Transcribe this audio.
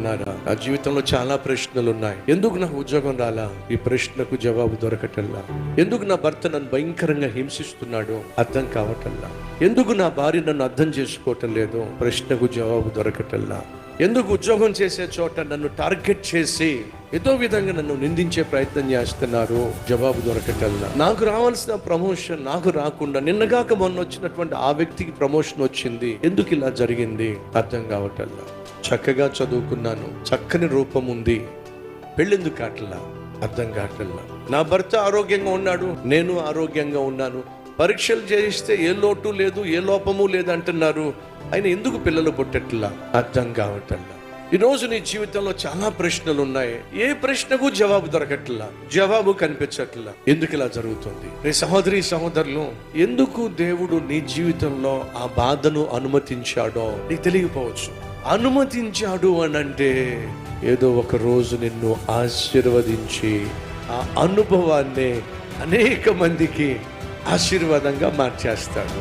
ఉన్నారా? నా జీవితంలో చాలా ప్రశ్నలు ఉన్నాయి ఎందుకు నాకు ఉద్యోగం రాలా? ఈ ప్రశ్నకు జవాబు దొరకటల్లా ఎందుకు నా భర్త నన్ను భయంకరంగా హింసిస్తున్నాడు అర్థం కావటల్లా ఎందుకు నా భార్య నన్ను అర్థం చేసుకోవటం లేదు ప్రశ్నకు జవాబు దొరకటల్లా ఎందుకు ఉద్యోగం చేసే చోట నన్ను టార్గెట్ చేసి ఏదో విధంగా నన్ను నిందించే ప్రయత్నం చేస్తున్నారు జవాబు దొరకటల్లా నాకు రావాల్సిన ప్రమోషన్ నాకు రాకుండా నిన్నగాక మొన్న వచ్చినటువంటి ఆ వ్యక్తికి ప్రమోషన్ వచ్చింది. ఎందుకు ఇలా జరిగింది? అర్థం కావటల్లా చక్కగా చదువుకున్నాను. చక్కని రూపం ఉంది. పెళ్ళెందుకు కాటల్లా అర్థం కాటల్లా నా భర్త ఆరోగ్యంగా ఉన్నాడు. నేను ఆరోగ్యంగా ఉన్నాను. పరీక్షలు చేయిస్తే ఏ లోటు లేదు ఏ లోపము లేదు అంటున్నారు ఆయన ఎందుకు పిల్లలు పుట్టట్లా? అర్థం కావటల్లా ఈరోజు నీ జీవితంలో చాలా ప్రశ్నలు ఉన్నాయి ఏ ప్రశ్నకు జవాబు దొరకట్లా? జవాబు కనిపించట్లా. ఎందుకు ఇలా జరుగుతుంది? రే సహోదరి సహోదరులు ఎందుకు దేవుడు నీ జీవితంలో ఆ బాధను అనుమతించాడో నీకు తెలియకపోవచ్చు. అనుమతించాడు అని అంటే ఏదో ఒక రోజు నిన్ను ఆశీర్వదించి ఆ అనుభవాన్ని అనేక మందికి ఆశీర్వాదంగా మార్చేస్తాడు.